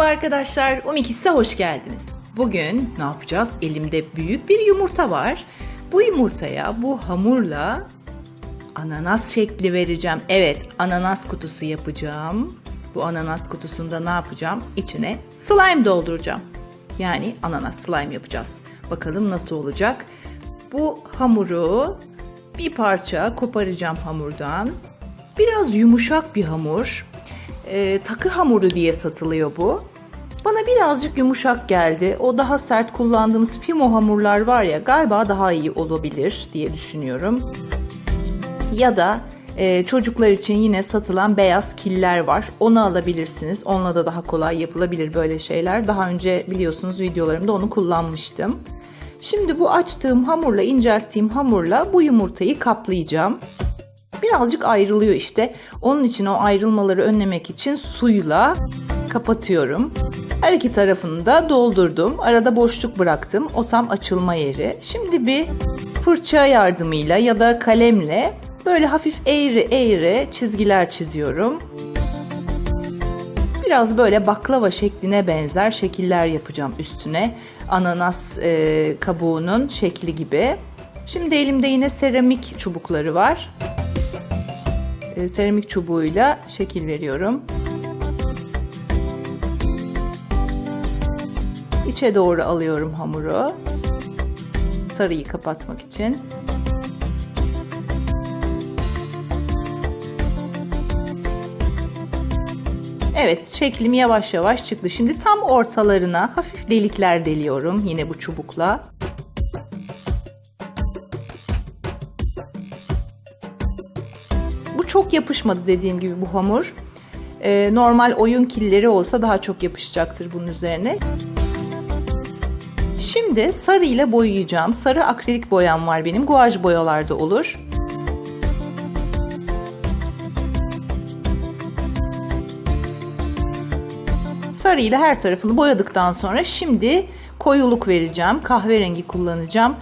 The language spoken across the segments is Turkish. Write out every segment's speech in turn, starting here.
arkadaşlar, Umikis'e hoş geldiniz. Bugün ne yapacağız? Elimde büyük bir yumurta var. Bu yumurtaya bu hamurla ananas şekli vereceğim. Evet, ananas kutusu yapacağım. Bu ananas kutusunda ne yapacağım? İçine slime dolduracağım. Yani ananas slime yapacağız. Bakalım nasıl olacak? Bu hamuru bir parça koparacağım hamurdan. Biraz yumuşak bir hamur. Ee, takı hamuru diye satılıyor bu. Bana birazcık yumuşak geldi. O daha sert kullandığımız fimo hamurlar var ya galiba daha iyi olabilir diye düşünüyorum. Ya da e, çocuklar için yine satılan beyaz killer var. Onu alabilirsiniz. Onunla da daha kolay yapılabilir böyle şeyler. Daha önce biliyorsunuz videolarımda onu kullanmıştım. Şimdi bu açtığım hamurla, incelttiğim hamurla bu yumurtayı kaplayacağım. Birazcık ayrılıyor işte. Onun için o ayrılmaları önlemek için suyla kapatıyorum. Her iki tarafını da doldurdum. Arada boşluk bıraktım. O tam açılma yeri. Şimdi bir fırça yardımıyla ya da kalemle böyle hafif eğri eğri çizgiler çiziyorum. Biraz böyle baklava şekline benzer şekiller yapacağım üstüne. Ananas e, kabuğunun şekli gibi. Şimdi elimde yine seramik çubukları var. E, seramik çubuğuyla şekil veriyorum. İçe doğru alıyorum hamuru. Sarıyı kapatmak için. Evet şeklim yavaş yavaş çıktı. Şimdi tam ortalarına hafif delikler deliyorum yine bu çubukla. Çok yapışmadı dediğim gibi bu hamur. Ee, normal oyun killeri olsa daha çok yapışacaktır bunun üzerine. Şimdi sarı ile boyayacağım. Sarı akrilik boyam var benim. Guaj boyalarda olur. Sarı ile her tarafını boyadıktan sonra şimdi koyuluk vereceğim. Kahverengi kullanacağım.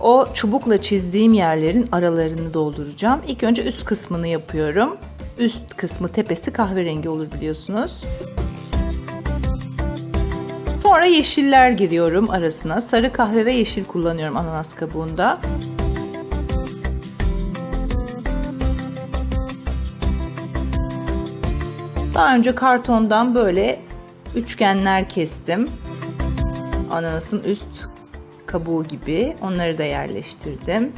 O çubukla çizdiğim yerlerin aralarını dolduracağım. İlk önce üst kısmını yapıyorum. Üst kısmı tepesi kahverengi olur biliyorsunuz. Sonra yeşiller giriyorum arasına. Sarı kahve ve yeşil kullanıyorum ananas kabuğunda. Daha önce kartondan böyle üçgenler kestim. Ananasın üst kabuğu gibi. Onları da yerleştirdim.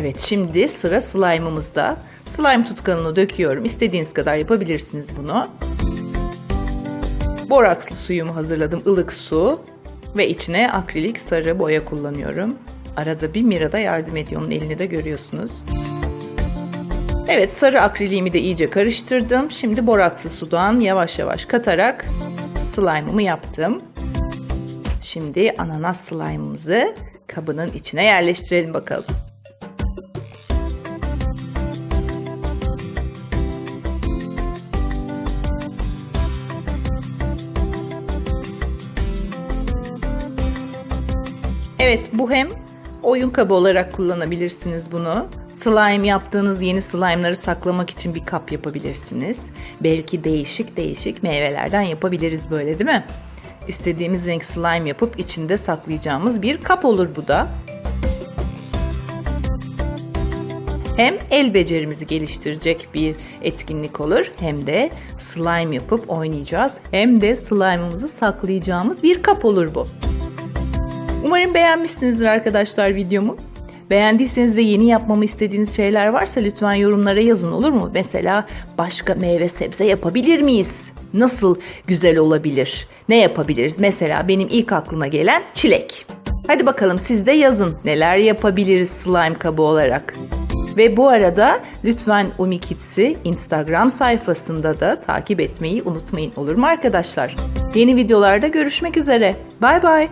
Evet şimdi sıra slime'ımızda. Slime tutkanını döküyorum. İstediğiniz kadar yapabilirsiniz bunu. Borakslı suyumu hazırladım. ılık su. Ve içine akrilik sarı boya kullanıyorum. Arada bir Mira da yardım ediyor. Onun elini de görüyorsunuz. Evet sarı akriliğimi de iyice karıştırdım. Şimdi borakslı sudan yavaş yavaş katarak slime'ımı yaptım. Şimdi ananas slime'ımızı kabının içine yerleştirelim bakalım. Evet bu hem oyun kabı olarak kullanabilirsiniz bunu. Slime yaptığınız yeni slime'ları saklamak için bir kap yapabilirsiniz. Belki değişik değişik meyvelerden yapabiliriz böyle değil mi? İstediğimiz renk slime yapıp içinde saklayacağımız bir kap olur bu da. Hem el becerimizi geliştirecek bir etkinlik olur hem de slime yapıp oynayacağız. Hem de slime'ımızı saklayacağımız bir kap olur bu. Umarım beğenmişsinizdir arkadaşlar videomu. Beğendiyseniz ve yeni yapmamı istediğiniz şeyler varsa lütfen yorumlara yazın olur mu? Mesela başka meyve sebze yapabilir miyiz? Nasıl güzel olabilir? Ne yapabiliriz? Mesela benim ilk aklıma gelen çilek. Hadi bakalım siz de yazın neler yapabiliriz slime kabı olarak. Ve bu arada lütfen Umi Kids'i Instagram sayfasında da takip etmeyi unutmayın olur mu arkadaşlar? Yeni videolarda görüşmek üzere. Bay bay.